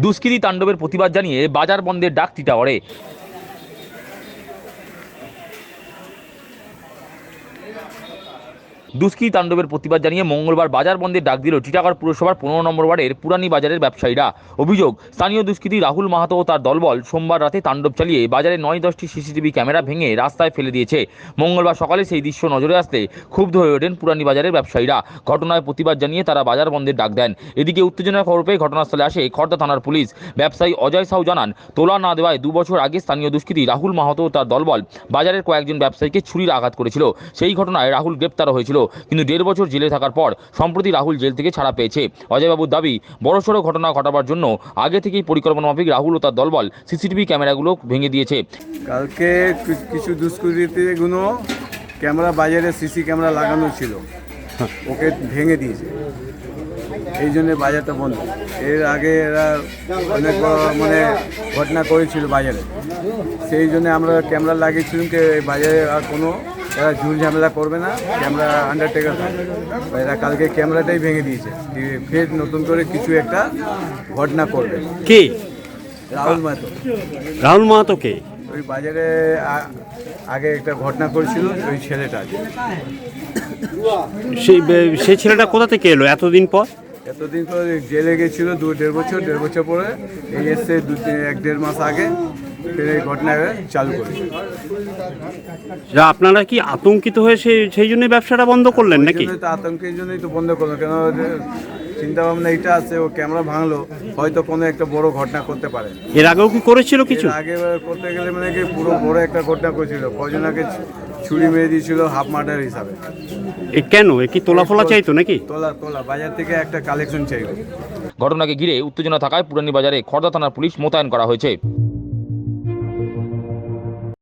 দুষ্কৃতী তাণ্ডবের প্রতিবাদ জানিয়ে বাজার বন্ধের ডাক টিটাওয়ারে দুষ্কৃতী তাণ্ডবের প্রতিবাদ জানিয়ে মঙ্গলবার বাজার বন্ধের ডাক দিল টিটাগড় পুরসভার পনেরো নম্বর ওয়ার্ডের পুরানি বাজারের ব্যবসায়ীরা। অভিযোগ, স্থানীয় দুষ্কৃতী রাহুল মাহাতো ও তার দলবল সোমবার রাতে তাণ্ডব চালিয়ে বাজারে নয় দশটি সিসিটিভি ক্যামেরা ভেঙে রাস্তায় ফেলে দিয়েছে। মঙ্গলবার সকালে সেই দৃশ্য নজরে আসতে ক্ষুব্ধ হয়ে ওঠেন পুরানি বাজারের ব্যবসায়ীরা। ঘটনায় প্রতিবাদ জানিয়ে তারা বাজার বন্ধের ডাক দেন। এদিকে উত্তেজনার খবর পেয়ে ঘটনাস্থলে আসে খর্দা থানার পুলিশ। ব্যবসায়ী অজয় সাউ জানান, তোলা না দেওয়ায় দু বছর আগে স্থানীয় দুষ্কৃতী রাহুল মাহাতো ও তার দলবল বাজারের কয়েকজন ব্যবসায়ীকে ছুরির আঘাত করেছিল। সেই ঘটনায় রাহুল গ্রেপ্তার হয়েছিল। কিন্তু দেড় বছর জেলে থাকার পর সম্প্রতি রাহুল জেল থেকে ছাড়া পেয়েছে। অজয়বাবুর দাবি, বড়সড় ঘটনা ঘটাবার জন্য আগে থেকেই পরিকল্পনা মাফিক রাহুল ও তার দলবল সিসিটিভি ক্যামেরাগুলো ভেঙে দিয়েছে। কালকে কিছু দুষ্কৃতীগুলো ক্যামেরা বাজারে সিসি ক্যামেরা লাগানো ছিল। ওকে ভেঙে দিয়েছে। এই জন্য বাজারটা বন্ধ। এর আগে এরা অনেক মানে ঘটনা করেছিল বাজারে। সেই জন্য আমরা ক্যামেরা লাগিয়েছিলাম যে বাজারে আর কোনো এরা ঝুল ঝামেলা করবে না ক্যামেরা আন্ডারটেকার থাকবে। এরা কালকে ক্যামেরাটাই ভেঙে দিয়েছে। দিয়ে ফের নতুন করে কিছু একটা ঘটনা করবে। কে? রাহুল মাতো রাহুল মাহাতো কে? ওই বাজারে আগে একটা ঘটনা করেছিল ওই ছেলেটা সেই সেই ছেলেটা কোথা থেকে এলো এতদিন পর? এতদিন পর জেলে গেছিল দু দেড় বছর দেড় বছর পরে। এই এসছে দু এক দেড় মাস আগে। এই ঘটনা চালু করেছে। যা আপনারা কি আতঙ্কিত হয়ে সেই সেই জন্য ব্যবসাটা বন্ধ করলেন নাকি? তো আতঙ্কের জন্যই তো বন্ধ করল। কেন যে চিন্তা ভাবনা এটা আছে ও ক্যামেরা ভাঙলো হয়তো কোনো একটা বড় ঘটনা করতে পারে। এর আগেও কি করেছিল কিছু? আগে করতে গেলে মানে কি পুরো বড় একটা ঘটনা করেছিল। কজনাকে ছুরি মেরে দিয়েছিল হাফ মার্ডার হিসাবে। এ কেন? এ কি তোলা ফোলা চাইতো নাকি? তোলা তোলা। বাজার থেকে একটা কালেকশন চাইবে ঘটনাকে ঘিরে উত্তেজনা থাকায় পুরানি বাজারে খর্দা থানার পুলিশ মোতায়েন করা হয়েছে।